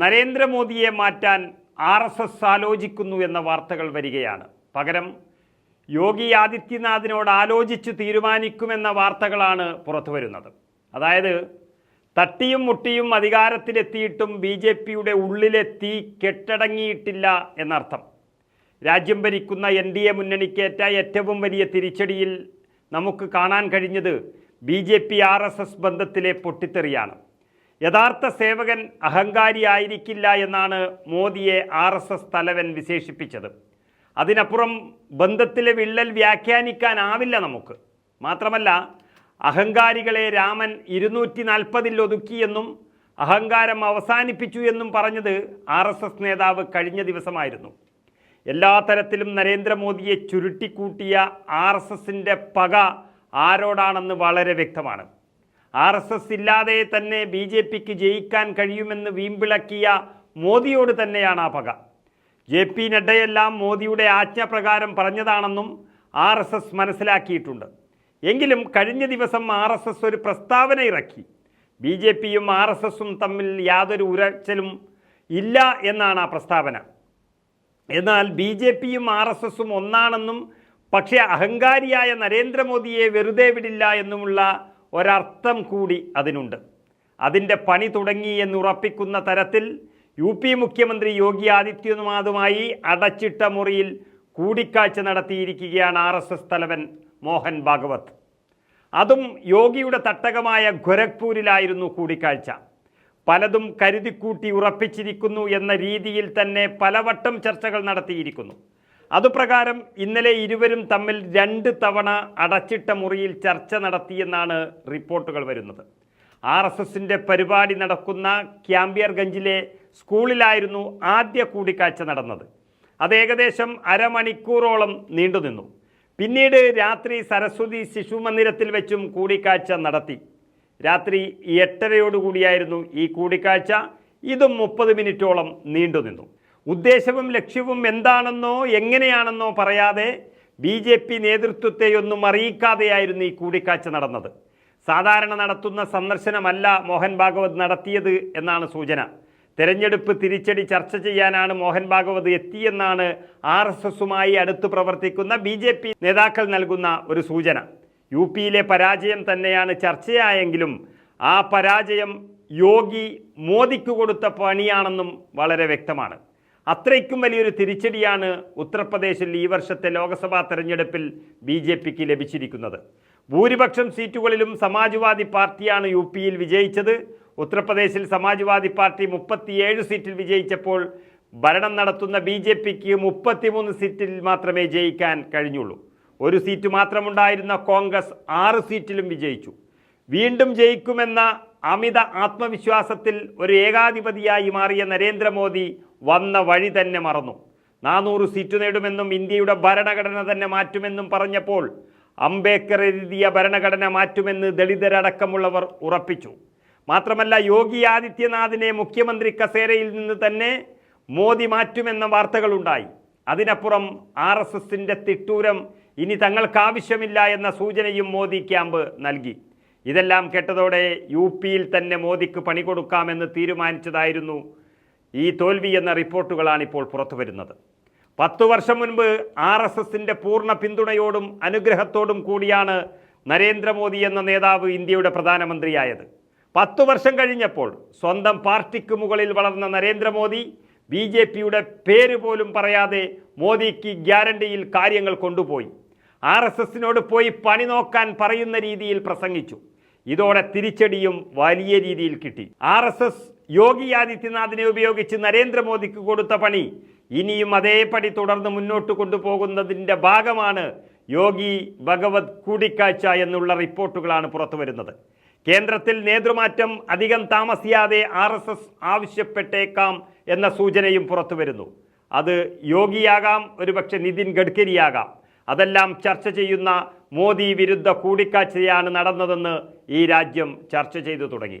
നരേന്ദ്രമോദിയെ മാറ്റാൻ R S S ആലോചിക്കുന്നു എന്ന വാർത്തകൾ വരികയാണ്. പകരം യോഗി ആദിത്യനാഥിനോട് ആലോചിച്ച് തീരുമാനിക്കുമെന്ന വാർത്തകളാണ് പുറത്തു വരുന്നത് അതായത് തട്ടിയും മുട്ടിയും അധികാരത്തിലെത്തിയിട്ടും ബി ജെ പിയുടെ ഉള്ളിലെ തീ കെട്ടടങ്ങിയിട്ടില്ല എന്നർത്ഥം. രാജ്യം ഭരിക്കുന്ന എൻ ഡി എ മുന്നണിക്കേറ്റ ഏറ്റവും വലിയ തിരിച്ചടിയിൽ നമുക്ക് കാണാൻ കഴിഞ്ഞത് B J P R S S ബന്ധത്തിലെ പൊട്ടിത്തെറിയാണ്. യഥാർത്ഥ സേവകൻ അഹങ്കാരിയായിരിക്കില്ല എന്നാണ് മോദിയെ ആർ എസ് എസ് തലവൻ വിശേഷിപ്പിച്ചത്. അതിനപ്പുറം ബന്ധത്തിലെ വിള്ളൽ വ്യാഖ്യാനിക്കാനാവില്ല നമുക്ക്. മാത്രമല്ല അഹങ്കാരികളെ രാമൻ ഇരുന്നൂറ്റി നാൽപ്പതിൽ ഒതുക്കിയെന്നും അഹങ്കാരം അവസാനിപ്പിച്ചു എന്നും പറഞ്ഞത് ആർ എസ് എസ് നേതാവ് കഴിഞ്ഞ ദിവസമായിരുന്നു. എല്ലാ തരത്തിലും നരേന്ദ്രമോദിയെ ചുരുട്ടിക്കൂട്ടിയ ആർ എസ് എസിന്റെ പക ആരോടാണെന്ന് വളരെ വ്യക്തമാണ്. ആർ എസ് എസ് ഇല്ലാതെ തന്നെ ബി ജെ പിക്ക് ജയിക്കാൻ കഴിയുമെന്ന് വീമ്പിളക്കിയ മോദിയോട് തന്നെയാണ് ആ പക. ജെ പി നഡ്ഡയെല്ലാം മോദിയുടെ ആജ്ഞപ്രകാരം പറഞ്ഞതാണെന്നും ആർ എസ് എസ് മനസ്സിലാക്കിയിട്ടുണ്ട്. എങ്കിലും കഴിഞ്ഞ ദിവസം ആർ എസ് എസ് ഒരു പ്രസ്താവന ഇറക്കി. ബി ജെ പിയും ആർ എസ് എസും തമ്മിൽ യാതൊരു ഉരച്ചലും ഇല്ല എന്നാണ് ആ പ്രസ്താവന. എന്നാൽ ബി ജെ പിയും ആർ എസ് എസും ഒന്നാണെന്നും പക്ഷേ അഹങ്കാരിയായ നരേന്ദ്രമോദിയെ വെറുതെ വിടില്ല എന്നുമുള്ള ഒരർത്ഥം കൂടി അതിനുണ്ട്. അതിന്റെ പണി തുടങ്ങി എന്നുറപ്പിക്കുന്ന തരത്തിൽ യു പി മുഖ്യമന്ത്രി യോഗി ആദിത്യനാഥുമായി അടച്ചിട്ട മുറിയിൽ കൂടിക്കാഴ്ച നടത്തിയിരിക്കുകയാണ് ആർ എസ് എസ് തലവൻ മോഹൻ ഭാഗവത്. അതും യോഗിയുടെ തട്ടകമായ ഗൊരഖ്പൂരിലായിരുന്നു കൂടിക്കാഴ്ച. പലതും കരുതിക്കൂട്ടി ഉറപ്പിച്ചിരിക്കുന്നു എന്ന രീതിയിൽ തന്നെ പലവട്ടം ചർച്ചകൾ നടത്തിയിരിക്കുന്നു. അതുപ്രകാരം ഇന്നലെ ഇരുവരും തമ്മിൽ രണ്ട് തവണ അടച്ചിട്ട മുറിയിൽ ചർച്ച നടത്തിയെന്നാണ് റിപ്പോർട്ടുകൾ വരുന്നത്. ആർ എസ് എസിന്റെ പരിപാടി നടക്കുന്ന ക്യാമ്പിയർഗഞ്ചിലെ സ്കൂളിലായിരുന്നു ആദ്യ കൂടിക്കാഴ്ച നടന്നത്. അത് ഏകദേശം അരമണിക്കൂറോളം നീണ്ടുനിന്നു. പിന്നീട് രാത്രി സരസ്വതി ശിശു മന്ദിരത്തിൽ വെച്ചും കൂടിക്കാഴ്ച നടത്തി. രാത്രി എട്ടരയോടുകൂടിയായിരുന്നു ഈ കൂടിക്കാഴ്ച. ഇതും മുപ്പത് മിനിറ്റോളം നീണ്ടുനിന്നു. ഉദ്ദേശവും ലക്ഷ്യവും എന്താണെന്നോ എങ്ങനെയാണെന്നോ പറയാതെ ബി ജെ പി നേതൃത്വത്തെയൊന്നും അറിയിക്കാതെയായിരുന്നു ഈ കൂടിക്കാഴ്ച നടന്നത്. സാധാരണ നടത്തുന്ന സന്ദർശനമല്ല മോഹൻ ഭാഗവത് നടത്തിയത് എന്നാണ് സൂചന. തെരഞ്ഞെടുപ്പ് തിരിച്ചടി ചർച്ച ചെയ്യാനാണ് മോഹൻ ഭാഗവത് എത്തിയെന്നാണ് ആർ എസ് എസുമായി അടുത്ത് പ്രവർത്തിക്കുന്ന ബി ജെ പി നേതാക്കൾ നൽകുന്ന ഒരു സൂചന. യു പിയിലെ പരാജയം തന്നെയാണ് ചർച്ചയായെങ്കിലും ആ പരാജയം യോഗി മോദിക്ക് കൊടുത്ത പണിയാണെന്നും വളരെ വ്യക്തമാണ്. അത്രയ്ക്കും വലിയൊരു തിരിച്ചടിയാണ് ഉത്തർപ്രദേശിൽ ഈ വർഷത്തെ ലോക്സഭാ തെരഞ്ഞെടുപ്പിൽ ബി ജെ പിക്ക് ലഭിച്ചിരിക്കുന്നത്. ഭൂരിപക്ഷം സീറ്റുകളിലും സമാജ്വാദി പാർട്ടിയാണ് യു പിയിൽ വിജയിച്ചത്. ഉത്തർപ്രദേശിൽ സമാജ്വാദി പാർട്ടി മുപ്പത്തിയേഴ് സീറ്റിൽ വിജയിച്ചപ്പോൾ ഭരണം നടത്തുന്ന ബി ജെ പിക്ക് മുപ്പത്തിമൂന്ന് സീറ്റിൽ മാത്രമേ ജയിക്കാൻ കഴിഞ്ഞുള്ളൂ. ഒരു സീറ്റ് മാത്രമുണ്ടായിരുന്ന കോൺഗ്രസ് ആറ് സീറ്റിലും വിജയിച്ചു. വീണ്ടും ജയിക്കുമെന്ന അമിത ആത്മവിശ്വാസത്തിൽ ഒരു ഏകാധിപതിയായി മാറിയ നരേന്ദ്രമോദി വന്ന വഴി തന്നെ മറന്നു. നാനൂറ് സീറ്റ് നേടുമെന്നും ഇന്ത്യയുടെ ഭരണഘടന തന്നെ മാറ്റുമെന്നും പറഞ്ഞപ്പോൾ അംബേദ്കർ എഴുതിയ ഭരണഘടന മാറ്റുമെന്ന് ദളിതരടക്കമുള്ളവർ ഉറപ്പിച്ചു. മാത്രമല്ല യോഗി ആദിത്യനാഥിനെ മുഖ്യമന്ത്രി കസേരയിൽ നിന്ന് തന്നെ മോദി മാറ്റുമെന്ന വാർത്തകളുണ്ടായി. അതിനപ്പുറം ആർ എസ് എസിന്റെ തിട്ടൂരം ഇനി തങ്ങൾക്ക് ആവശ്യമില്ല എന്ന സൂചനയും മോദി ക്യാമ്പ് നൽകി. ഇതെല്ലാം കേട്ടതോടെ യു പിയിൽ തന്നെ മോദിക്ക് പണി കൊടുക്കാമെന്ന് തീരുമാനിച്ചതായിരുന്നു ഈ തോൽവി എന്ന റിപ്പോർട്ടുകളാണ് ഇപ്പോൾ പുറത്തു വരുന്നത്. പത്തു വർഷം മുൻപ് ആർ എസ് എസിന്റെ പൂർണ പിന്തുണയോടും അനുഗ്രഹത്തോടും കൂടിയാണ് നരേന്ദ്രമോദി എന്ന നേതാവ് ഇന്ത്യയുടെ പ്രധാനമന്ത്രിയായത്. പത്തു വർഷം കഴിഞ്ഞപ്പോൾ സ്വന്തം പാർട്ടിക്ക് മുകളിൽ വളർന്ന നരേന്ദ്രമോദി ബി ജെ പിയുടെ പേര് പോലും പറയാതെ മോദിക്ക് ഗ്യാരണ്ടിയിൽ കാര്യങ്ങൾ കൊണ്ടുപോയി. ആർ എസ് എസിനോട് പോയി പണി നോക്കാൻ പറയുന്ന രീതിയിൽ പ്രസംഗിച്ചു. ഇതോടെ തിരിച്ചടിയും വലിയ രീതിയിൽ കിട്ടി. ആർ എസ് എസ് യോഗി ആദിത്യനാഥിനെ ഉപയോഗിച്ച് നരേന്ദ്രമോദിക്ക് കൊടുത്ത പണി ഇനിയും അതേപടി തുടർന്ന് മുന്നോട്ട് കൊണ്ടുപോകുന്നതിന്റെ ഭാഗമാണ് യോഗി ഭഗവത് കൂടിക്കാഴ്ച എന്നുള്ള റിപ്പോർട്ടുകളാണ് പുറത്തു വരുന്നത്. കേന്ദ്രത്തിൽ നേതൃമാറ്റം അധികം താമസിയാതെ ആർ എസ് എസ് ആവശ്യപ്പെട്ടേക്കാം എന്ന സൂചനയും പുറത്തു വരുന്നു. അത് യോഗിയാകാം ഒരുപക്ഷെ നിതിൻ ഗഡ്കരിയാകാം. അതെല്ലാം ചർച്ച ചെയ്യുന്ന മോദി വിരുദ്ധ കൂടിക്കാഴ്ചയാണ് നടന്നതെന്ന് ഈ രാജ്യം ചർച്ച ചെയ്തു തുടങ്ങി.